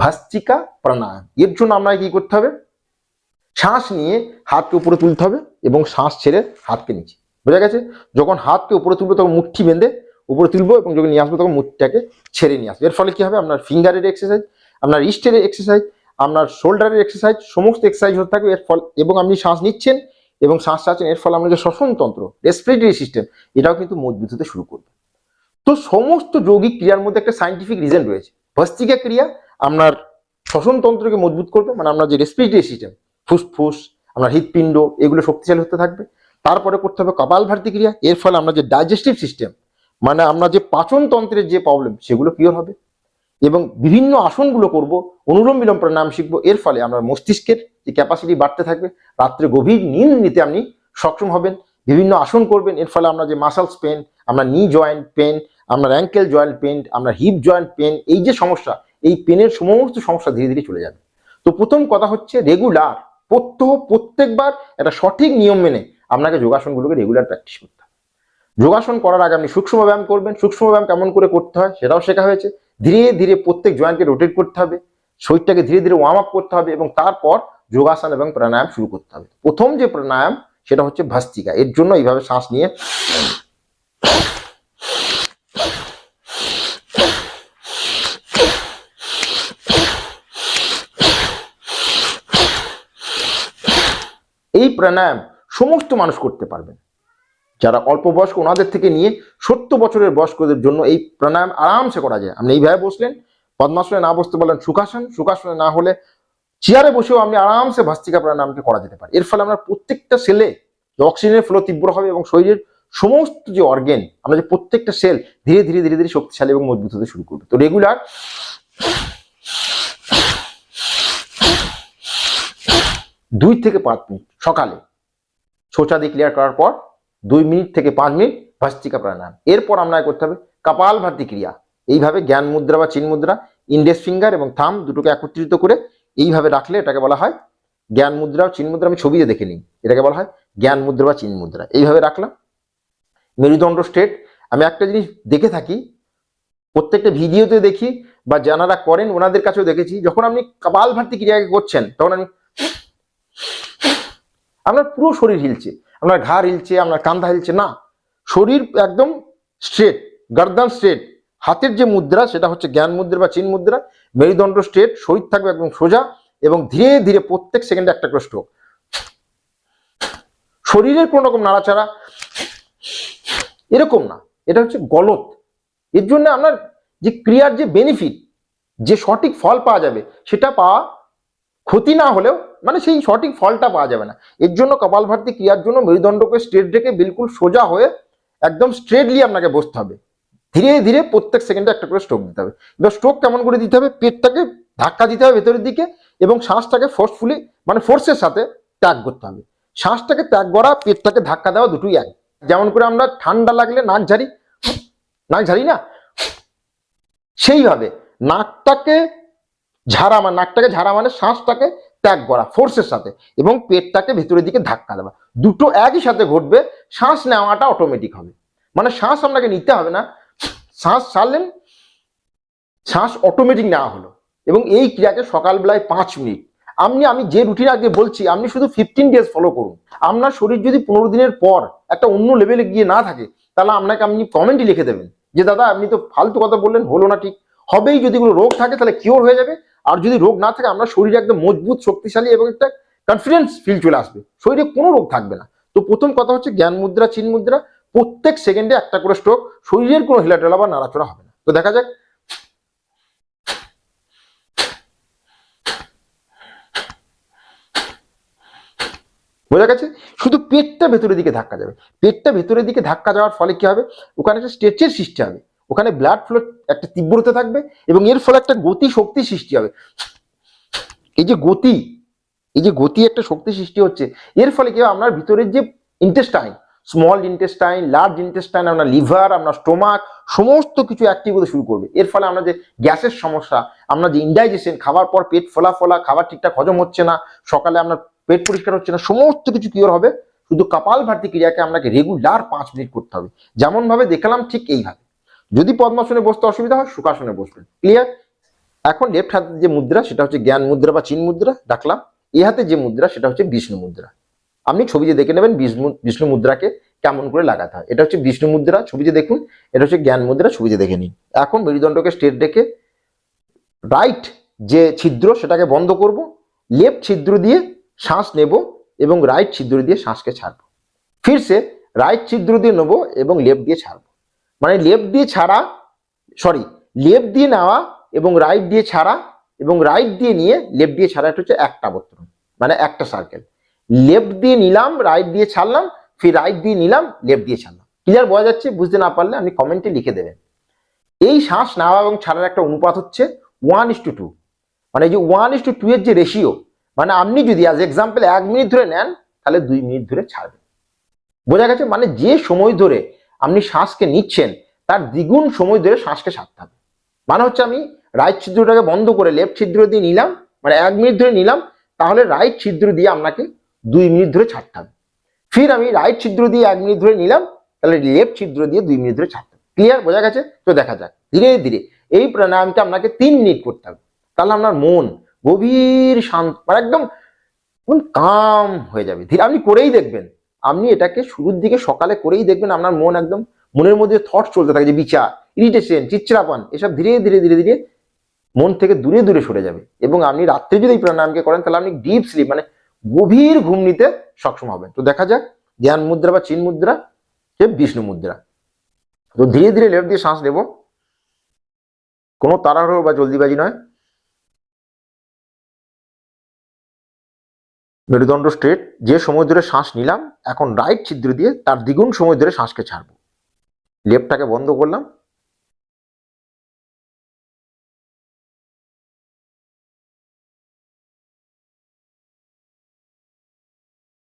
ভাস্তিকা প্রাণায়াম এর জন্য আপনাকে কি করতে হবে? শ্বাস নিয়ে হাতকে উপরে তুলতে হবে এবং শ্বাস ছেড়ে হাতকে নিচে। বোঝা গেছে? যখন হাতকে উপরে তুলবো তখন মুঠি বেঁধে উপরে তুলবো এবং যখন নিয়ে আসব তখন মুঠিটাকে ছেড়ে নিয়ে আসব। এর ফলে কি হবে? আপনার ফিঙ্গারের এক্সারসাইজ আপনার রিস্টের এক্সারসাইজ আপনার শোল্ডারের এক্সারসাইজ সমস্ত এক্সারসাইজ হতে থাকবে। এর ফল, এবং আপনি শ্বাস নিচ্ছেন এবং শ্বাস ছাড়ছেন, এর ফলে আপনার যে শ্বসনতন্ত্র রেসপিরেটরি সিস্টেম এটাও কিন্তু মজবুত হতে শুরু করবে। তো সমস্ত যৌগিক ক্রিয়ার মধ্যে একটা সাইন্টিফিক রিজন রয়েছে। ভস্তিকা ক্রিয়া আপনার শ্বসনতন্ত্রকে মজবুত করবে মানে আপনার যে রেসপিরেটরি সিস্টেম ফুসফুস আপনার হৃৎপিণ্ড, এগুলো শক্তিশালী হতে থাকবে। তারপরে করতে হবে কপাল ভারতী ক্রিয়া, এর ফলে আমরা যে ডাইজেস্টিভ সিস্টেম মানে আমরা যে পাচন তন্ত্রের যে প্রবলেম সেগুলো ক্লিয়ার হবে। এবং বিভিন্ন আসনগুলো করব, অনুলোম বিলোম প্রাণায়াম শিখব, এর ফলে আমরা মস্তিষ্কের যে ক্যাপাসিটি বাড়তে থাকবে, রাত্রে গভীর নিন্দ নিতে আপনি সক্ষম হবেন, বিভিন্ন আসন করবেন, এর ফলে আমরা যে মাসালস পেন আমরা নি জয়েন্ট পেন আমরা অ্যাঙ্কেল জয়েন্ট পেন আমরা হিপ জয়েন্ট পেন এই যে সমস্যা এই পেনের সমস্ত সমস্যা ধীরে ধীরে চলে যাবে। তো প্রথম কথা হচ্ছে রেগুলার প্রত্যহ প্রত্যেকবার একটা সঠিক নিয়ম মেনে আপনাকে যোগাসনগুলোকে রেগুলার প্র্যাকটিস করতে হবে। যোগাসন করার আগে আপনি সূক্ষ্ম ব্যায়াম করবেন। সূক্ষ্ম ব্যায়াম কেমন করে করতে হয় সেটাও শেখা হয়েছে। ধীরে ধীরে প্রত্যেক জয়েন্টকে রোটেট করতে হবে। শরীরটাকে ধীরে ধীরে ওয়ার্ম আপ করতে হবে এবং তারপর যোগাসন এবং প্রাণায়াম শুরু করতে হবে। প্রথম যে প্রাণায়াম সেটা হচ্ছে ভাস্তিকা। এর জন্য এইভাবে শ্বাস নিয়ে এই প্রাণায়াম সমস্ত মানুষ করতে পারবেন। যারা অল্প বয়স্ক, ওনাদের থেকে নিয়ে সত্তর বছরের বয়স্কদের জন্য এই প্রাণায়াম আরামসে করা যায়। আপনি এইভাবে বসলেন, পদ্মাসনে না বসতে বললেন সুখাসন, সুখাসনে না হলে চেয়ারে বসেও আপনি আরামসে ভাস্তিকা প্রাণায়ামকে করা যেতে পারে। এর ফলে আমরা প্রত্যেকটা সেলে অক্সিজেনের ফ্লো তীব্র হবে এবং শরীরের সমস্ত যে অর্গেন আমরা যে প্রত্যেকটা সেল ধীরে ধীরে ধীরে ধীরে শক্তিশালী এবং মজবুত হতে শুরু করবে। তো রেগুলার দুই থেকে পাঁচ মিনিট সকালে। ছোচা দিয়ে ক্লিয়ার করার পর দুই মিনিট থেকে পাঁচ মিনিট ভাস্তিকা প্রাণায়াম। এরপর আপনাকে করতে হবে কপাল ভাতি ক্রিয়া। এইভাবে জ্ঞান মুদ্রা বা চিন মুদ্রা, ইন্ডেক্স ফিঙ্গার এবং থাম দুটোকে একত্রিত করে এইভাবে রাখলে এটাকে বলা হয় জ্ঞান মুদ্রা চিন মুদ্রা। আমি ছবিতে দেখে নিই। এটাকে বলা হয় জ্ঞান মুদ্রা বা চিন মুদ্রা। এইভাবে রাখলাম। মেরুদণ্ড স্টেট আমি একটা জিনিস দেখে থাকি, প্রত্যেকটা ভিডিওতে দেখি বা যারা করেন, ওনাদের কাছেও দেখেছি, যখন আপনি কপাল ভাতি ক্রিয়াকে করছেন, তখন আমি আপনার পুরো শরীর হিলছে আপনার ঘাড় হিলছে আপনার কান্ধা হিলছে, না। শরীর একদম স্ট্রেট গর্দান স্ট্রেট হাতের যে মুদ্রা, সেটা হচ্ছে জ্ঞান মুদ্রা বা চিন মুদ্রা, মেরুদণ্ড স্ট্রেট শরীর থাকবে একদম সোজা এবং ধীরে ধীরে প্রত্যেক সেকেন্ডে একটা করে স্ট্রোক শরীরের কোনো রকম নাড়াচাড়া এরকম না, এটা হচ্ছে গলত। এর জন্য আপনার যে ক্রিয়ার যে বেনিফিট যে সঠিক ফল পাওয়া যাবে, সেটা পাওয়া ক্ষতি না হলেও মানে সেই সঠিক ফলটা পাওয়া যাবে না। এর জন্য কপালভারতী ক্রিয়ার জন্য মেরুদণ্ডকে স্ট্রেট রেখে বিলকুল সোজা হয়ে একদম স্ট্রেটলি আপনাকে বসতে হবে। ধীরে ধীরে প্রত্যেক সেকেন্ডে একটা করে স্ট্রোক দিতে হবে। এবার স্ট্রোক কেমন করে দিতে হবে? পেটটাকে ধাক্কা দিতে হবে ভেতরের দিকে এবং শ্বাসটাকে ফোর্সফুলি মানে ফোর্সের সাথে ত্যাগ করতে হবে। শ্বাসটাকে ত্যাগ করা, পেটটাকে ধাক্কা দেওয়া দুটোই এক। যেমন করে আমরা ঠান্ডা লাগলে নাক ঝাড়ি নাক ঝাড়ি না? সেইভাবে নাকটাকে ঝাড়া মানে নাকটাকে ঝাড়া মানে শ্বাসটাকে ত্যাগ করা ফোর্সের সাথে। এবং পেটটাকে ভেতরের দিকে ধাক্কা দেওয়া। দুটো একই সাথে ঘটবে, শ্বাস নেওয়াটা অটোমেটিক হবে। মানে শ্বাস আপনাকে নিতে হবে না। শ্বাস ছাড়লেন, শ্বাস অটোমেটিক নেওয়া হলো। এবং এই ক্রিয়াকে সকালবেলায় পাঁচ মিনিট। আপনি, আমি যে রুটিন আগে বলছি, আপনি শুধু ফিফটিন ডেজ ফলো করুন। আপনার শরীর যদি পনেরো দিনের পর একটা অন্য লেভেলে গিয়ে না থাকে, তাহলে আপনাকে আপনি কমেন্টই লিখে দেবেন। যে, দাদা, আপনি তো ফালতু কথা বললেন, হলো না ঠিক। হবেই যদি কোনো রোগ থাকে, তাহলে কিওর হয়ে যাবে। আর যদি রোগ না থাকে, আমরা শরীরে একদম মজবুত, শক্তিশালী এবং একটা কনফিডেন্স ফিল চলে আসবে। শরীরে কোনো রোগ থাকবে না। তো প্রথম কথা হচ্ছে জ্ঞান মুদ্রা, চিন মুদ্রা, প্রত্যেক সেকেন্ডে একটা করে স্ট্রোক শরীরের কোনো হিলাটেলা বা নাড়াচড়া হবে না। তো দেখা যাক। বোঝা গেছে? শুধু পেটটা ভেতরের দিকে ধাক্কা যাবে। পেটটা ভেতরের দিকে ধাক্কা যাওয়ার ফলে কি হবে? ওখানে একটা স্ট্রেচের সৃষ্টি হবে। ওখানে ব্লাড ফ্লো একটা তীব্রতা থাকবে এবং এর ফলে একটা গতি শক্তি সৃষ্টি হবে। এই যে গতি, এই যে গতি একটা শক্তি সৃষ্টি হচ্ছে, এর ফলে কি আপনার ভিতরের যে intestine small intestine large intestine আপনার লিভার আপনার স্টোমাক সমস্ত কিছু অ্যাক্টিভ হতে শুরু করবে। এর ফলে আমরা যে গ্যাসের সমস্যা, আমরা যে ইনডাইজেশন খাবার পর পেট ফোলা ফোলা, খাবার ঠিকঠাক হজম হচ্ছে না, সকালে আপনার পেট পরিষ্কার হচ্ছে না, সমস্ত কিছু কিওর হবে। শুধু কপাল ভারতী ক্রিয়াকে আপনাকে রেগুলার পাঁচ মিনিট করতে হবে। যেমন ভাবে দেখালাম ঠিক এইভাবে। যদি পদ্মাসনে বসতে অসুবিধা হয় সুখাসনে বসবেন। ক্লিয়ার এখন লেফট হাতে যে মুদ্রা, সেটা হচ্ছে জ্ঞান মুদ্রা বা চিন মুদ্রা, ডাকলাম। এ হাতে যে মুদ্রা, সেটা হচ্ছে বিষ্ণু মুদ্রা। আপনি ছবিতে দেখে নেবেন, বিষ্ণু মুদ্রাকে কেমন করে লাগাতে হয়। এটা হচ্ছে বিষ্ণু মুদ্রা ছবিতে দেখুন, এটা হচ্ছে জ্ঞান মুদ্রা ছবিতে দেখে নিন। এখন মেরুদণ্ডকে স্টেট রেখে রাইট যে ছিদ্র, সেটাকে বন্ধ করব। লেফট ছিদ্র দিয়ে শ্বাস নেব এবং রাইট ছিদ্র দিয়ে শ্বাসকে ছাড়বো। ফিরসে রাইট ছিদ্র দিয়ে নেব এবং লেফট দিয়ে ছাড়বো। মানে লেফট দিয়ে ছাড়া সরি লেফট দিয়ে নেওয়া এবং রাইট দিয়ে ছাড়া এবং রাইট দিয়ে নিয়ে লেফট দিয়ে ছাড়া, এটা হচ্ছে একটা আবর্তন মানে একটা সার্কেল লেফট দিয়ে নিলাম রাইট দিয়ে ছাড়লাম, ফির রাইট দিয়ে নিলাম, লেফট দিয়ে ছাড়লাম। ক্লিয়ার বোঝা যাচ্ছে? বুঝতে না পারলে আপনি কমেন্টে লিখে দেবেন। এই শ্বাস নেওয়া এবং ছাড়ার একটা অনুপাত হচ্ছে ওয়ান ইস টু টু মানে যে ওয়ান ইস টু টু এর যে রেশিও মানে আপনি যদি আজ এক্সাম্পল এক মিনিট ধরে নেন, তাহলে দুই মিনিট ধরে ছাড়বেন। বোঝা গেছে? মানে যে সময় ধরে শ্বাসকে নিচ্ছেন, তার দ্বিগুণ সময় ধরে শ্বাসকে ছাড়তে হবে। মানে হচ্ছে আমি রাইট ছিদ্রটাকে বন্ধ করে লেফট ছিদ্র দিয়ে নিলাম মানে এক মিনিট ধরে নিলাম, তাহলে রাইট ছিদ্র দিয়ে আপনাকে দুই মিনিট ধরে ছাড়তে হবে। ফির আমি রাইট ছিদ্র দিয়ে এক মিনিট ধরে নিলাম, তাহলে লেফট ছিদ্র দিয়ে দুই মিনিট ধরে ছাড়তে হবে। ক্লিয়ার বোঝা গেছে? তো দেখা যাক। ধীরে ধীরে এই প্রাণায়ামটা আপনাকে তিন মিনিট করতে হবে। তাহলে আপনার মন গভীর শান্ত মানে একদম কাম হয়ে যাবে। ধীরে, আপনি করেই দেখবেন। আপনি এটাকে শুরুর দিকে সকালে করেই দেখবেন আপনার মন একদম মনের মধ্যে থট চলতে থাকে যে বিচার ইরিটেশন চিচ্ছাপান এসব ধীরে ধীরে ধীরে ধীরে মন থেকে দূরে দূরে সরে যাবে। এবং আপনি রাত্রে যদি প্রাণায়ামকে করেন, তাহলে আপনি ডিপ স্লিপ মানে গভীর ঘুম নিতে সক্ষম হবেন। তো দেখা যাক, জ্ঞান মুদ্রা বা চিন মুদ্রা সে বিষ্ণু মুদ্রা। তো ধীরে ধীরে লেফট দিয়ে শ্বাস নেব। কোনো তাড়াহুড়ো বা জলদিবাজি নয়। মেরুদণ্ড স্ট্রেট যে সময় ধরে শ্বাস নিলাম, এখন রাইট ছিদ্র দিয়ে তার দ্বিগুণ সময় ধরে শ্বাসকে ছাড়বো। লেফটটাকে বন্ধ করলাম।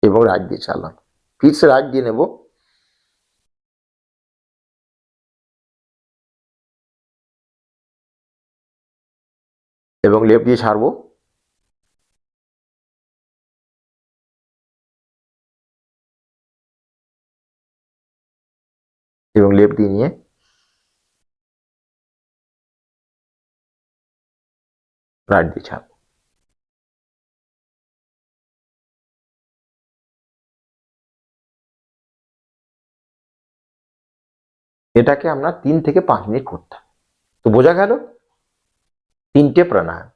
এবং রাইট দিয়ে ছাড়লাম। ফিরসে রাইট দিয়ে নেব। এবং লেফট দিয়ে ছাড়বো। এবং লেফট দিয়ে নিয়ে রাইট দিয়ে ছাড়বো এটাকে আমরা তিন থেকে পাঁচ মিনিট করতে হবে তো বোঝা গেল তিনটে প্রাণায়াম